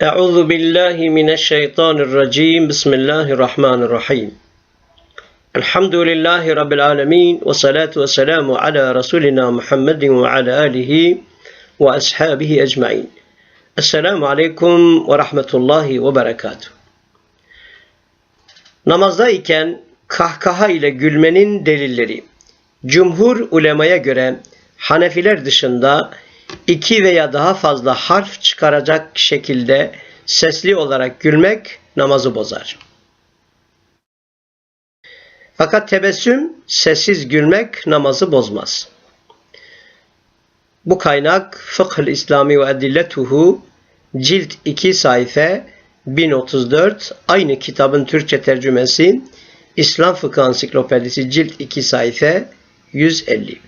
Euzu billahi mineşşeytanirracim. Bismillahirrahmanirrahim. Elhamdülillahi rabbil alamin ve salatu vesselamu ala rasulina Muhammedin ve ala alihi ve ashabihi ecmaîn. Esselamu aleyküm ve rahmetullahi ve berekatuh. Namazdayken kahkaha ile gülmenin delilleri. Cumhur ulemaya göre Hanefiler dışında iki veya daha fazla harf çıkaracak şekilde sesli olarak gülmek namazı bozar. Fakat tebessüm, sessiz gülmek namazı bozmaz. Bu kaynak Fıkhül İslami ve Edilletuhu cilt 2 sayfa 1034 aynı kitabın Türkçe tercümesi İslam Fıkıh Ansiklopedisi cilt 2 sayfa 150.